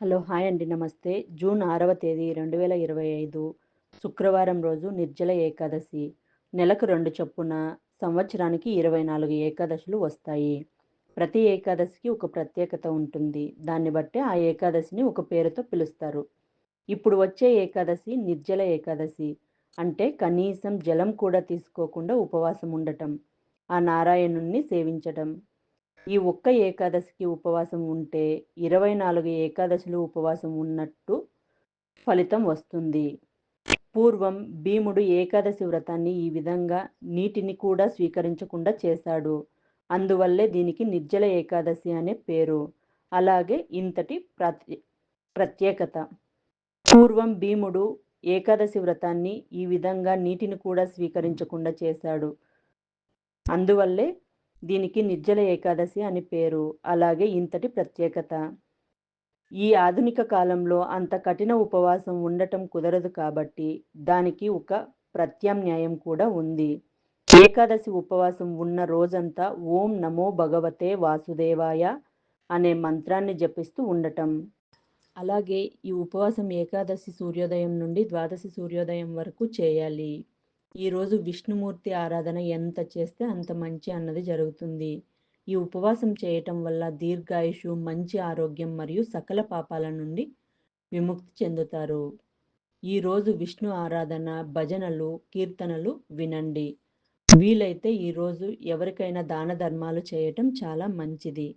Hello hi అండి. నమస్తే. June ఆరవ తేదీ రెండు వేల ఇరవై ఐదు శుక్రవారం రోజు నిర్జల ఏకాదశి. నెలకు రెండు చొప్పున సంవత్సరానికి ఇరవై నాలుగు ఏకాదశులు వస్తాయి. ప్రతి ఏకాదశికి ఒక ప్రత్యేకత ఉంటుంది. దాన్ని బట్టి ఆ ఏకాదశిని ఒక పేరుతో పిలుస్తారు. ఇప్పుడు వచ్చే ఏకాదశి నిర్జల ఏకాదశి. అంటే కనీసం జలం కూడా తీసుకోకుండా ఉపవాసం ఉండటం ఆ నారాయణుణ్ణి సేవించటం ఈ ఒక్క ఏకాదశికి ఉపవాసం ఉంటే ఇరవై నాలుగు ఏకాదశులు ఉపవాసం ఉన్నట్టు ఫలితం వస్తుంది. పూర్వం భీముడు ఏకాదశి వ్రతాన్ని ఈ విధంగా నీటిని కూడా స్వీకరించకుండా చేశాడు. అందువల్లే దీనికి నిర్జల ఏకాదశి అనే పేరు. అలాగే ఇంతటి ప్రత్యే ప్రత్యేకత. పూర్వం భీముడు ఏకాదశి వ్రతాన్ని ఈ విధంగా నీటిని కూడా స్వీకరించకుండా చేశాడు. అందువల్లే దీనికి నిర్జల ఏకాదశి అని పేరు. అలాగే ఇంతటి ప్రత్యేకత. ఈ ఆధునిక కాలంలో అంత కఠిన ఉపవాసం ఉండటం కుదరదు కాబట్టి దానికి ఒక ప్రత్యామ్నాయం కూడా ఉంది. ఏకాదశి ఉపవాసం ఉన్న రోజంతా ఓం నమో భగవతే వాసుదేవాయ అనే మంత్రాన్ని జపిస్తూ ఉండటం. అలాగే ఈ ఉపవాసం ఏకాదశి సూర్యోదయం నుండి ద్వాదశి సూర్యోదయం వరకు చేయాలి. ఈరోజు విష్ణుమూర్తి ఆరాధన ఎంత చేస్తే అంత మంచి అన్నది జరుగుతుంది. ఈ ఉపవాసం చేయటం వల్ల దీర్ఘాయుషు మంచి ఆరోగ్యం మరియు సకల పాపాల నుండి విముక్తి చెందుతారు. ఈరోజు విష్ణు ఆరాధన భజనలు కీర్తనలు వినండి. వీలైతే ఈరోజు ఎవరికైనా దాన ధర్మాలు చేయటం చాలా మంచిది.